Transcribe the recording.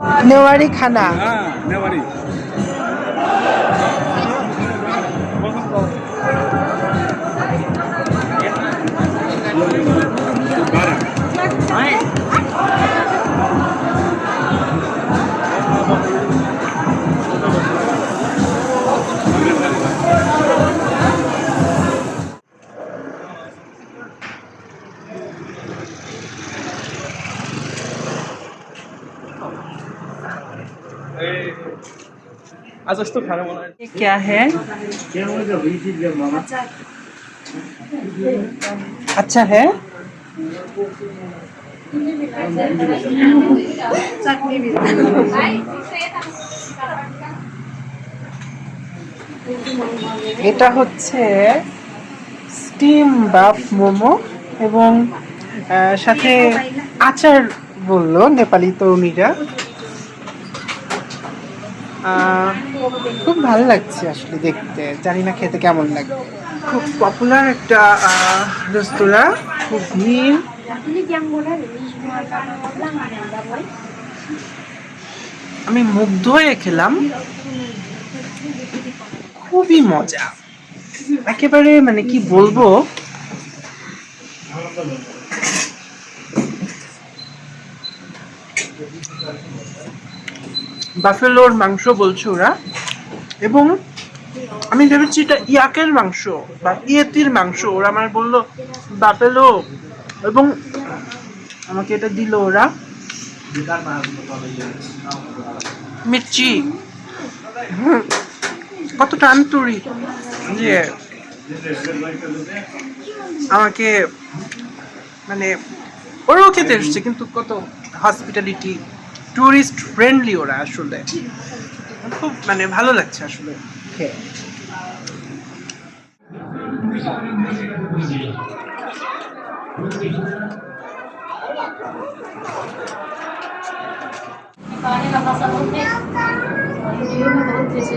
নেওয়ারি খানা। হ্যাঁ নেওয়ারি। आज तो खाना बना ये क्या है अच्छा है এটা হচ্ছে স্টিম বাফ মোমো এবং আহ, সাথে আচার বললো নেপালি তরুণীরা আহ, খুব ভালো লাগছে আসলে দেখতে। জানি না খেতে কেমন লাগবে। খুব পপুলার একটা রেস্তোরাঁ খুব ভিড়. আমি মুগ্ধ হয়ে খেলাম। খুবই মজা। একেবারে মানে কি বলব? বাফেলোর মাংস বলছে ওরা। এবং আমি ভেবেছি এটা ইয়াকের মাংস বা ইয়েতির মাংস। ওরা আমার বলল বাফেলো। এবং আমাকে এটা দিল ওরা। মির্চি। হুম, কতটা আন্তরিক। যে আমাকে মানে ওরাও খেতে এসছে কিন্তু কত হসপিটালিটি টুরিস্ট ফ্রেন্ডলি ওরা আসলে খুব মানে ভালো লাগছে আসলে খেয়ে Soalnya nggak pasang listrik. Di rumah बहुत जैसे